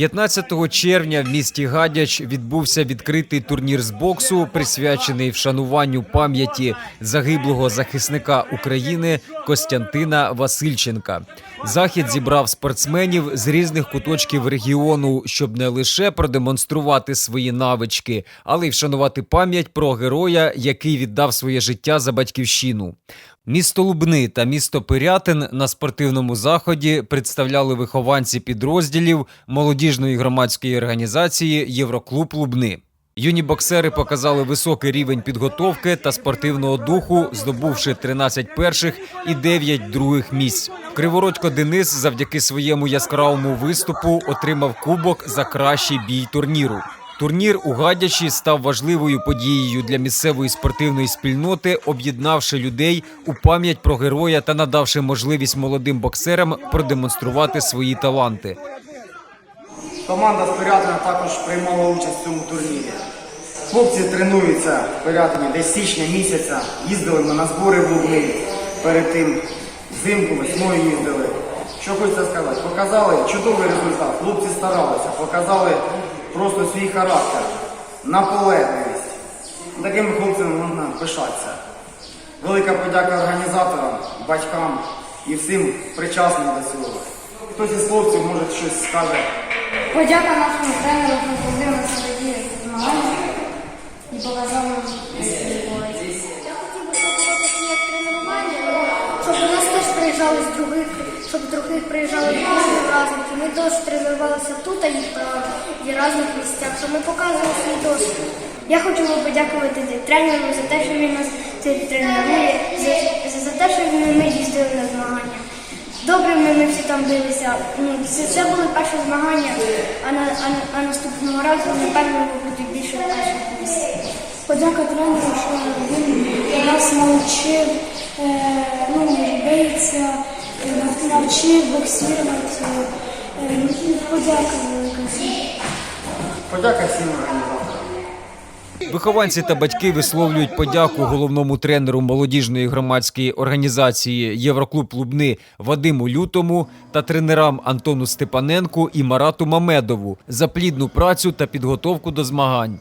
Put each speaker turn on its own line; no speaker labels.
15 червня в місті Гадяч відбувся відкритий турнір з боксу, присвячений вшануванню пам'яті загиблого захисника України Костянтина Васильченка. Захід зібрав спортсменів з різних куточків регіону, щоб не лише продемонструвати свої навички, але й вшанувати пам'ять про героя, який віддав своє життя за батьківщину. Місто Лубни та місто Пирятин на спортивному заході представляли вихованці підрозділів молодіжної громадської організації Євроклуб Лубни. Юні боксери показали високий рівень підготовки та спортивного духу, здобувши 13 перших і 9 других місць. Кривородько Денис завдяки своєму яскравому виступу отримав кубок за кращий бій турніру. Турнір у Гадячі став важливою подією для місцевої спортивної спільноти, об'єднавши людей у пам'ять про героя та надавши можливість молодим боксерам продемонструвати свої таланти.
Команда з Пирятина також приймала участь в цьому турнірі. Хлопці тренуються в десь січня місяця. Їздили ми на збори в Лубни. Перед тим взимку, весною їздили. Що хочеться сказати? Показали чудовий результат. Хлопці старалися, показали просто свій характер, наполегливість. Такими хлопцями можна пишатися. Велика подяка організаторам, батькам і всім причасним до цього. Хтось із хлопців може щось скаже.
Подяка нашому тренеру, що тоді змагання і показав нам.
Я хотів би, щоб такі як тренування,
Щоб до нас теж приїжджали з других, щоб з других приїжджали з різних праздників. Ми теж тренувалися тут, і в різних місцях, щоб ми показували свій досвід. Я хочу подякувати тренеру за те, що він нас тренує, за, за, те, що ми, їздили на змагання. Добре, ми, всі там билися. Ну, це, це були перші змагання, а, на, а, а наступного разу, напевно, будуть більше перших місць.
Подяка тренеру, що він нас навчив е, ну, битися, навчив боксувати. Подяка велика всім.
Подяка всім організаторам.
Вихованці та батьки висловлюють подяку головному тренеру молодіжної громадської організації Євроклуб Лубни Вадиму Лютому та тренерам Антону Степаненку і Марату Мамедову за плідну працю та підготовку до змагань.